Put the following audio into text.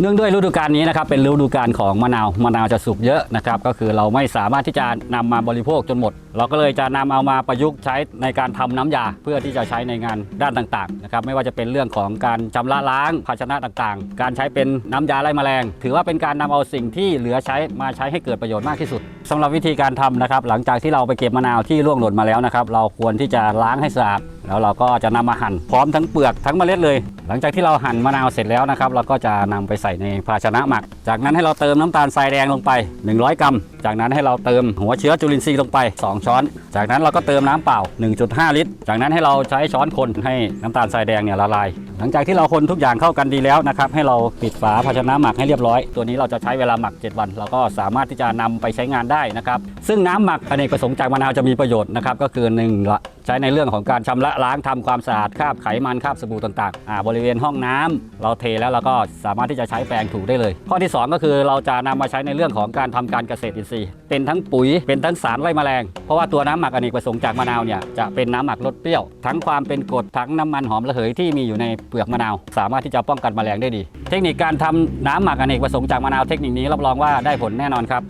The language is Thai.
เนื่องด้วยฤดูกาลนี้นะครับเป็นฤดูกาลของมะนาวมะนาวจะสุกเยอะนะครับก็คือเราไม่สามารถที่จะนำมาบริโภคจนหมด เราก็เลยจะนำเอามาประยุกต์ใช้ในการทำน้ำยาเพื่อที่จะใช้ในงานด้านต่างๆนะครับไม่ว่าจะเป็นเรื่องของการชำระล้างภาชนะต่างๆ การใช้เป็นน้ำยาไล่แมลง ถือว่าเป็นการนำเอาสิ่งที่เหลือใช้มาใช้ให้เกิดประโยชน์มากที่สุดสำหรับวิธีการทำนะครับ หลังจากที่เราไปเก็บมะนาวที่ร่วงหล่นมาแล้วนะครับ เราควรที่จะล้างให้สะอาดแล้วเราก็จะนำมาหั่นพร้อมทั้งเปลือกทั้งเมล็ดเลย หลังจากที่เราหั่นมะนาวเสร็จแล้วนะครับ เราก็จะนำไปใส่ในภาชนะหมัก จากนั้นให้เราเติมน้ำตาลทรายแดงลงไป 100 กรัม จากนั้นให้เราเติมหัวเชื้อจุลินทรีย์ลงไป 2 ช้อน จากนั้นเราก็เติมน้ำเปล่า 1.5 ลิตร จากนั้นให้เราใช้ช้อนคนให้น้ำตาลทรายแดงเนี่ยละลาย หลังจากที่เราคนทุกอย่างเข้ากันดีแล้วนะครับ ให้เราปิดฝาภาชนะหมักให้เรียบร้อย ตัวนี้เราจะใช้เวลาหมัก 7 วัน เราก็สามารถที่จะนำไปใช้งานได้นะครับ ซึ่งน้ำหมักอเนกประสงค์จากมะนาวจะมีประโยชน์นะครับ ก็คือหนึ่งละ ใช้ในเรื่องของการชำระล้างทำความสะอาดคราบไขมันคราบสบู่ต่างๆอ่าบริเวณห้องน้ำเราเทแล้วเราก็สามารถที่จะใช้แปรงถูได้เลย ข้อที่ 2 ก็คือเราจะนำมาใช้ในเรื่องของการทำการเกษตรอินทรีย์ เป็นทั้งปุ๋ยเป็นทั้งสารไล่แมลง เพราะว่าตัวน้ำหมักอเนกประสงค์จากมะนาวเนี่ยจะเป็นน้ำหมักรสเปรี้ยว ทั้งความเป็นกรดทั้งน้ำมันหอมระเหยที่มีอยู่ในเปลือกมะนาว สามารถที่จะป้องกันแมลงได้ดี เทคนิคการทำน้ำหมักอเนกประสงค์จากมะนาวเทคนิคนี้รับรองว่าได้ผลแน่นอนครับ